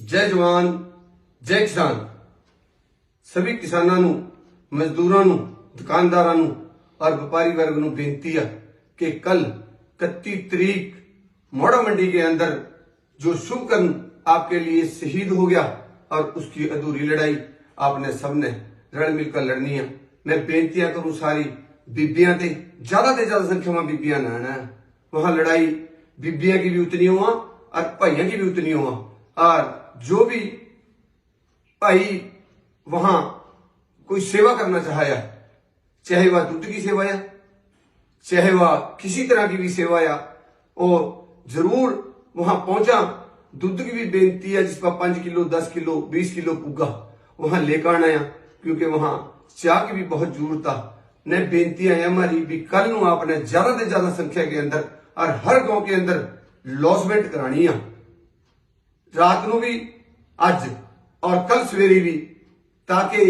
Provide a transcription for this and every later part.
ਜੈ ਜਵਾਨ ਜੈ ਕਿਸਾਨ ਸਭੀ ਕਿਸਾਨਾਂ ਨੂੰ ਮਜ਼ਦੂਰਾਂ ਨੂੰ ਦੁਕਾਨਦਾਰਾਂ ਨੂੰ ਔਰ ਵਪਾਰੀ वर्ग ਨੂੰ बेनती है कि कल 31 तरीक मोड़ा मंडी के अंदर जो शुभकर्ण आपके लिए शहीद हो गया और उसकी अधूरी लड़ाई आपने सबने रल मिलकर लड़नी है मैं बेनतियां करूं सारी बीबियां ते ज्यादा से ज्यादा संख्या में बीबियां ना आना है वहां लड़ाई बीबियां की भी उतनी हुआ और भाइयों की भी उतनी हुआ और जो भी भाई वहां कोई सेवा करना चाहे चाहे वह दूध की सेवा या चाहे वह किसी तरह की भी सेवा या वो जरूर वहां पहुंचा दूध की भी बेनती है जिस पर पांच किलो दस किलो बीस किलो पुगा वहां लेकर आना है क्योंकि वहां चाह की भी बहुत जरूरत था ने बेनती है हमारी भी कल ਨੂੰ आपने ज्यादा से ज्यादा संख्या के अंदर और हर गांव के अंदर लॉसमेंट करानी है ਰਾਤ ਨੂੰ ਵੀ ਅੱਜ ਔਰ ਕੱਲ ਸਵੇਰੇ ਵੀ ਤਾਂ ਕਿ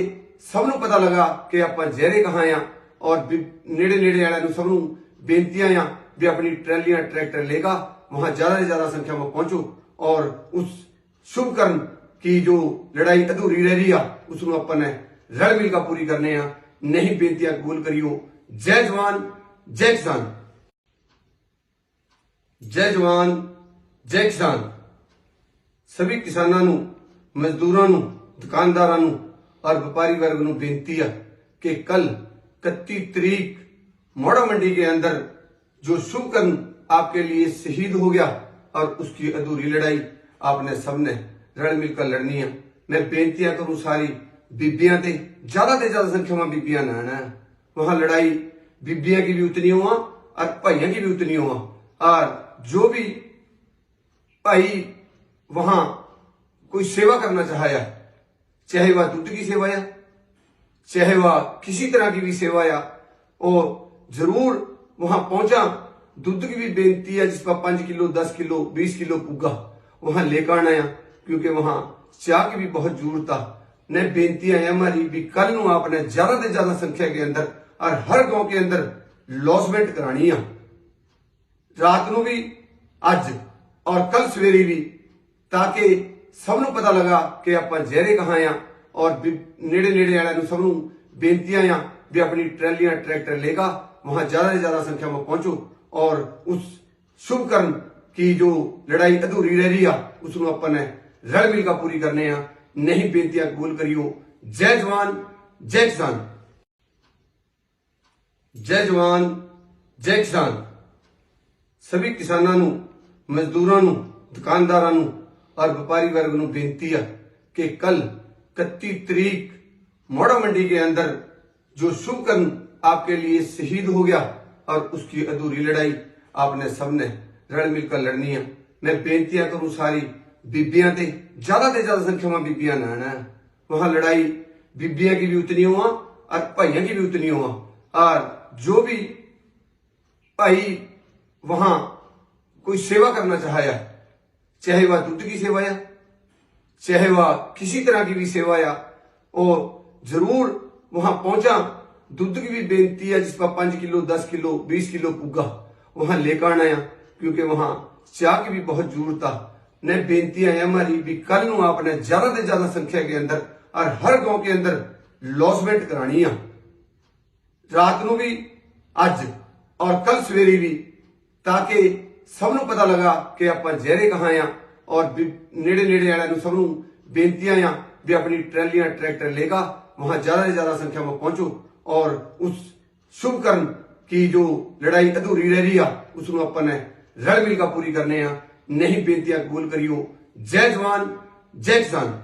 ਸਭ ਨੂੰ ਪਤਾ ਲੱਗਾ ਕਿ ਆਪਾਂ ਜ਼ਹਿਰੇ ਕਹਾਂ ਆ ਔਰ ਨੇੜੇ ਨੇੜੇ ਵਾਲਿਆਂ ਨੂੰ ਸਭ ਨੂੰ ਬੇਨਤੀਆਂ ਆ ਵੀ ਆਪਣੀ ਟਰੈਲੀਆਂ ਟਰੈਕਟਰ ਲੇਗਾ वहां ज्यादा से ज्यादा संख्या में पहुंचो और उस शुभ कर्म की जो लड़ाई अधूरी रह रही है उसको अपन रल मिल का पूरी करने हैं नहीं बेनतियां कबूल करियो जय जवान जय किसान जय जवान जय किसान ਸਭੀ ਕਿਸਾਨਾਂ ਨੂੰ ਮਜ਼ਦੂਰਾਂ ਨੂੰ ਦੁਕਾਨਦਾਰਾਂ ਨੂੰ ਔਰ ਵਪਾਰੀ वर्ग ਨੂੰ बेनती है कि कल 31 तरीक मोड़ा मंडी के अंदर जो शुभकर्ण आपके लिए शहीद हो गया और उसकी अधूरी लड़ाई आपने सबने रल मिलकर लड़नी है मैं बेनतियां करूं सारी बीबियां ते ज्यादा से ज्यादा संख्या में बीबियां ना आना है वहां लड़ाई बीबियां की भी उतनी हुआ और भाइयों की भी उतनी हुआ और जो भी भाई वहां कोई सेवा करना चाहया चाहे वह दूध की सेवा या चाहे वह किसी तरह की भी सेवा या और जरूर वहां पहुंचा दूध की भी बेनती है जिसका पांच किलो दस किलो बीस किलो पुगा वहां लेकर आया क्योंकि वहां चाह की भी बहुत जरूरत था ने बेनती है हमारी भी कल नु आपने ज्यादा से ज्यादा संख्या के अंदर और हर गांव के अंदर लॉसमेंट करानी है रात नु भी अज और कल सवेरे भी ਤਾਂ ਕਿ ਸਭ ਨੂੰ ਪਤਾ ਲੱਗਾ ਕਿ ਆਪਾਂ ਜ਼ਹਿਰੇ ਕਹਾਂ ਆ ਔਰ ਨੇੜੇ ਨੇੜੇ ਵਾਲਿਆਂ ਨੂੰ ਸਭ ਨੂੰ ਬੇਨਤੀਆਂ ਆ ਵੀ ਆਪਣੀ ਟਰੈਲੀਆਂ ਟਰੈਕਟਰ ਲੇਗਾ वहां ज्यादा से ज्यादा संख्या में पहुंचो और उस शुभ कर्म की जो लड़ाई अधूरी रह रही है उसको अपन ने रल मिल का पूरी करने हैं नहीं बेनतियां कबूल करियो जय जवान जय किसान जय जवान जय किसान सभी किसानों मजदूरों दुकानदारों ਮਜ਼ਦੂਰਾਂ ਨੂੰ ਦੁਕਾਨਦਾਰਾਂ ਨੂੰ ਔਰ ਵਪਾਰੀ वर्ग ਨੂੰ बेनती है कि कल 31 तरीक मोड़ा मंडी के अंदर जो शुभकर्ण आपके लिए शहीद हो गया और उसकी अधूरी लड़ाई आपने सबने रल मिलकर लड़नी है मैं बेनतियां करूं सारी बीबियां ते ज्यादा से ज्यादा संख्या में बीबियां ना आना है वहां लड़ाई बीबियां की भी उतनी हुआ और भाइयों की भी उतनी हुआ और जो भी भाई वहां कोई सेवा करना चाहे चाहे वह दूध की सेवा या चाहे वह किसी तरह की भी सेवा या वो जरूर वहां पहुंचा दूध की भी बेनती है जिस पर पांच किलो दस किलो बीस किलो पुगा वहां लेकर आना है क्योंकि वहां चाह की भी बहुत जरूरत था ने बेनती है हमारी भी कल ਨੂੰ आपने ज्यादा से ज्यादा संख्या के अंदर और हर गांव के अंदर लॉसमेंट करानी है ਰਾਤ ਨੂੰ ਵੀ ਅੱਜ ਔਰ ਕੱਲ ਸਵੇਰੇ ਵੀ ਤਾਂ ਕਿ ਸਭ ਨੂੰ ਪਤਾ ਲੱਗਾ ਕਿ ਆਪਾਂ ਜ਼ਹਿਰੇ ਕਹਾਂ ਆ ਔਰ ਨੇੜੇ ਨੇੜੇ ਵਾਲਿਆਂ ਨੂੰ ਸਭ ਨੂੰ ਬੇਨਤੀਆਂ ਆ ਵੀ ਆਪਣੀ ਟਰੈਲੀਆਂ, ਟਰੈਕਟਰ ਲੇਗਾ ਵਹਾਂ ਜ਼ਿਆਦਾ ਤੋਂ ਜ਼ਿਆਦਾ ਸੰਖਿਆ ਵਿੱਚ ਪਹੁੰਚੋ ਔਰ ਉਸ ਸ਼ੁਭ ਕਰਨ ਕੀ ਜੋ ਲੜਾਈ ਅਧੂਰੀ ਰਹਿ ਰਹੀ ਆ, ਉਸ ਨੂੰ ਆਪਾਂ ਨੇ ਰਲ ਮਿਲ ਕੇ ਪੂਰੀ ਕਰਨੇ ਆ। ਨਹੀਂ ਬੇਨਤੀਆਂ ਕਬੂਲ ਕਰਿਓ। ਜੈ ਜਵਾਨ, ਜੈ ਕਿਸਾਨ।